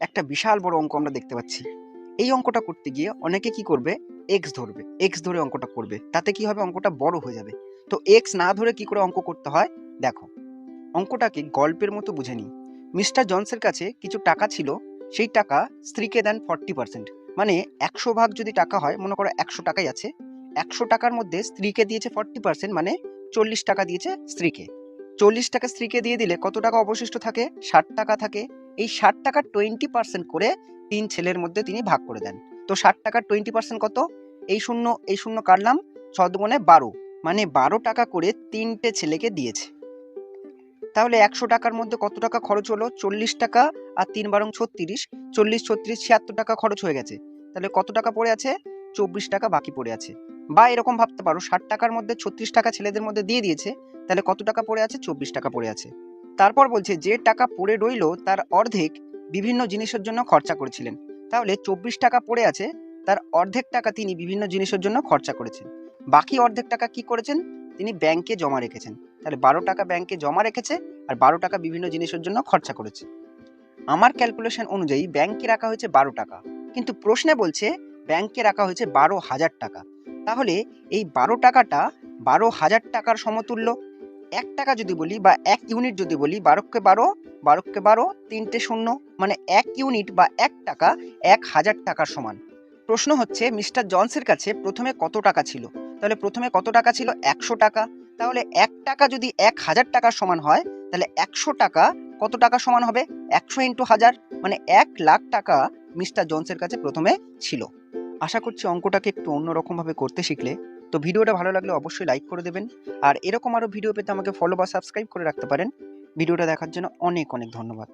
একটা বিশাল বড় অঙ্ক আমরা দেখতে পাচ্ছি। এই অঙ্কটা করতে গিয়ে অনেকে কি করবে? এক্স ধরবে। এক্স ধরে অঙ্কটা করবে। তাতে কি হবে? অঙ্কটা বড় হয়ে যাবে। তো এক্স না ধরে কি করে অঙ্ক করতে হয়? দেখো, অঙ্কটাকে গল্পের মতো বুঝে নিই। মিস্টার জনসের কাছে কিছু টাকা ছিল। সেই টাকা স্ত্রীকে দেন ফর্টি পার্সেন্ট। মানে একশো ভাগ যদি টাকা হয়, মনে করো একশো টাকাই আছে, একশো টাকার মধ্যে স্ত্রীকে দিয়েছে ফর্টি পার্সেন্ট মানে চল্লিশ টাকা দিয়েছে স্ত্রীকে। চল্লিশ টাকা স্ত্রীকে দিয়ে দিলে কত টাকা অবশিষ্ট থাকে? ষাট টাকা থাকে। এই ষাট টাকার টোয়েন্টি পার্সেন্ট করে তিন ছেলের মধ্যে তিনি ভাগ করে দেন। তো ষাট টাকার টোয়েন্টি পার্সেন্ট কত? এই শূন্য এই শূন্য কাটলাম ছদগুণে বারো। মানে বারো টাকা করে তিনটে ছেলেকে দিয়েছে। তাহলে একশো টাকার মধ্যে কত টাকা খরচ হলো? চল্লিশ টাকা আর তিন বারং ছত্রিশ। চল্লিশ, ছত্রিশ, ছিয়াত্তর টাকা খরচ হয়ে গেছে। তাহলে কত টাকা পড়ে আছে? চব্বিশ টাকা বাকি পড়ে আছে। বা এরকম ভাবতে পারো, ষাট টাকার মধ্যে ছত্রিশ টাকা ছেলেদের মধ্যে দিয়ে দিয়েছে, তাহলে কত টাকা পড়ে আছে? চব্বিশ টাকা পড়ে আছে। তারপর বলছে যে টাকা পড়ে রইল তার অর্ধেক বিভিন্ন জিনিসের জন্য খরচা করেছিলেন। তাহলে চব্বিশ টাকা পড়ে আছে, তার অর্ধেক টাকা তিনি বিভিন্ন জিনিসের জন্য খরচা করেছেন। বাকি অর্ধেক টাকা কি করেছেন? তিনি ব্যাংকে জমা রেখেছেন। তাহলে বারো টাকা ব্যাংকে জমা রেখেছে আর বারো টাকা বিভিন্ন জিনিসের জন্য খরচা করেছে। আমার ক্যালকুলেশন অনুযায়ী ব্যাংকে রাখা হয়েছে বারো টাকা। কিন্তু প্রশ্নে বলছে ব্যাংকে রাখা হয়েছে বারো হাজার টাকা। তাহলে এই বারো টাকাটা বারো হাজার টাকার সমতুল্য? এক টাকা যদি বলি বা এক ইউনিট যদি বলি, বারোকে বারো বারোকে বারো, তিনটে শূন্য মানে এক ইউনিট বা এক টাকা, এক হাজার টাকার সমান। প্রশ্ন হচ্ছে, মিস্টার জনসের কাছে প্রথমে কত টাকা ছিল? তাহলে প্রথমে কত টাকা ছিল? একশো টাকা। তাহলে এক টাকা যদি এক হাজার টাকার সমান হয়, তাহলে একশো টাকা কত টাকা সমান হবে? একশো ইন্টু হাজার মানে এক লাখ টাকা মিস্টার জনসের কাছে প্রথমে ছিল। আশা করছি অঙ্কটাকে একটু অন্যরকমভাবে করতে শিখলে তো ভিডিওটা ভালো লাগলে অবশ্যই লাইক করে দেবেন। আর এরকম আরও ভিডিও পেতে আমাকে ফলো বা সাবস্ক্রাইব করে রাখতে পারেন। ভিডিওটা দেখার জন্য অনেক অনেক ধন্যবাদ।